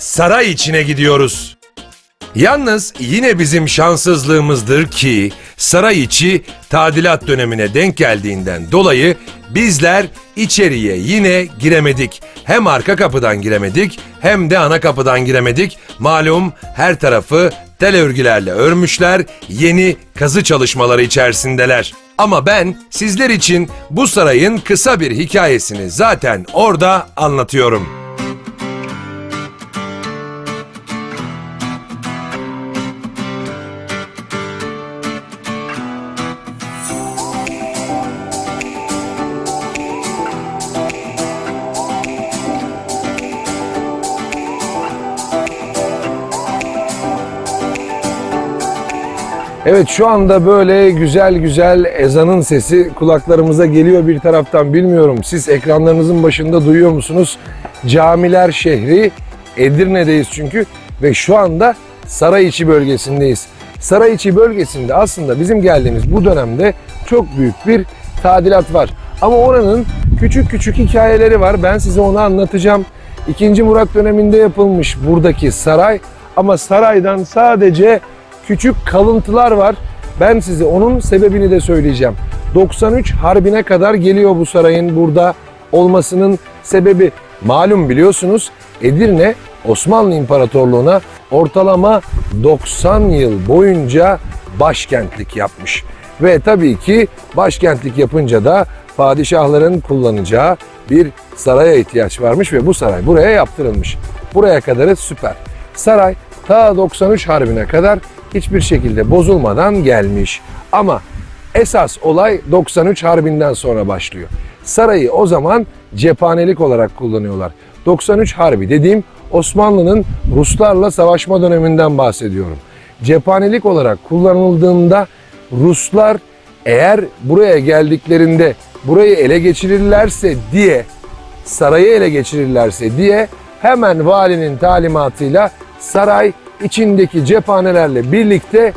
saray içine gidiyoruz. Yalnız yine bizim şanssızlığımızdır ki saray içi tadilat dönemine denk geldiğinden dolayı bizler içeriye yine giremedik. Hem arka kapıdan giremedik hem de ana kapıdan giremedik. Malum her tarafı tel örgülerle örmüşler, yeni kazı çalışmaları içerisindeler. Ama ben sizler için bu sarayın kısa bir hikayesini zaten orada anlatıyorum. Evet şu anda böyle güzel güzel ezanın sesi kulaklarımıza geliyor bir taraftan bilmiyorum. Siz ekranlarınızın başında duyuyor musunuz? Camiler şehri Edirne'deyiz çünkü ve şu anda Sarayiçi bölgesindeyiz. Sarayiçi bölgesinde aslında bizim geldiğimiz bu dönemde çok büyük bir tadilat var. Ama oranın küçük küçük hikayeleri var. Ben size onu anlatacağım. İkinci Murat döneminde yapılmış buradaki saray ama saraydan sadece küçük kalıntılar var. Ben size onun sebebini de söyleyeceğim. 93 Harbi'ne kadar geliyor bu sarayın burada olmasının sebebi. Malum biliyorsunuz Edirne Osmanlı İmparatorluğu'na ortalama 90 yıl boyunca başkentlik yapmış. Ve tabii ki başkentlik yapınca da padişahların kullanacağı bir saraya ihtiyaç varmış ve bu saray buraya yaptırılmış. Buraya kadarı süper. Saray ta 93 Harbi'ne kadar hiçbir şekilde bozulmadan gelmiş. Ama esas olay 93 Harbi'nden sonra başlıyor. Sarayı o zaman cephanelik olarak kullanıyorlar. 93 Harbi dediğim Osmanlı'nın Ruslarla savaşma döneminden bahsediyorum. Cephanelik olarak kullanıldığında Ruslar eğer buraya geldiklerinde burayı ele geçirirlerse diye sarayı ele geçirirlerse diye hemen valinin talimatıyla saray içindeki cephanelerle birlikte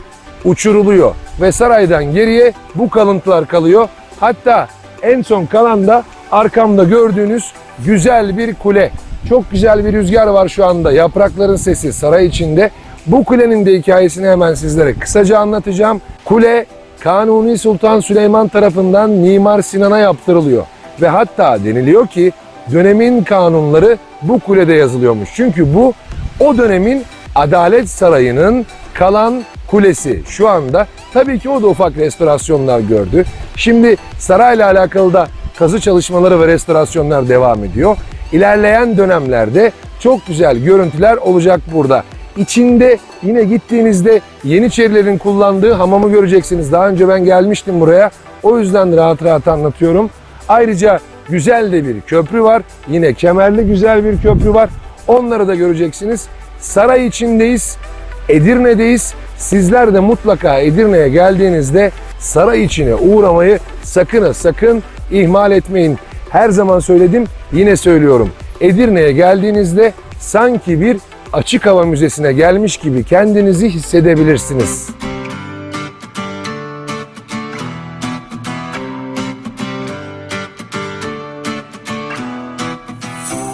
uçuruluyor ve saraydan geriye bu kalıntılar kalıyor. Hatta en son kalan da arkamda gördüğünüz güzel bir kule. Çok güzel bir rüzgar var şu anda. Yaprakların sesi saray içinde. Bu kulenin de hikayesini hemen sizlere kısaca anlatacağım. Kule Kanuni Sultan Süleyman tarafından Mimar Sinan'a yaptırılıyor. Ve hatta deniliyor ki dönemin kanunları bu kulede yazılıyormuş. Çünkü bu o dönemin Adalet Sarayı'nın kalan kulesi şu anda. Tabii ki o da ufak restorasyonlar gördü. Şimdi sarayla alakalı da kazı çalışmaları ve restorasyonlar devam ediyor. İlerleyen dönemlerde çok güzel görüntüler olacak burada. İçinde yine gittiğinizde Yeniçerilerin kullandığı hamamı göreceksiniz. Daha önce ben gelmiştim buraya. O yüzden rahat rahat anlatıyorum. Ayrıca güzel de bir köprü var. Yine kemerli güzel bir köprü var. Onları da göreceksiniz. Saray içindeyiz. Edirne'deyiz. Sizler de mutlaka Edirne'ye geldiğinizde saray içine uğramayı sakın sakın ihmal etmeyin. Her zaman söyledim, yine söylüyorum. Edirne'ye geldiğinizde sanki bir açık hava müzesine gelmiş gibi kendinizi hissedebilirsiniz.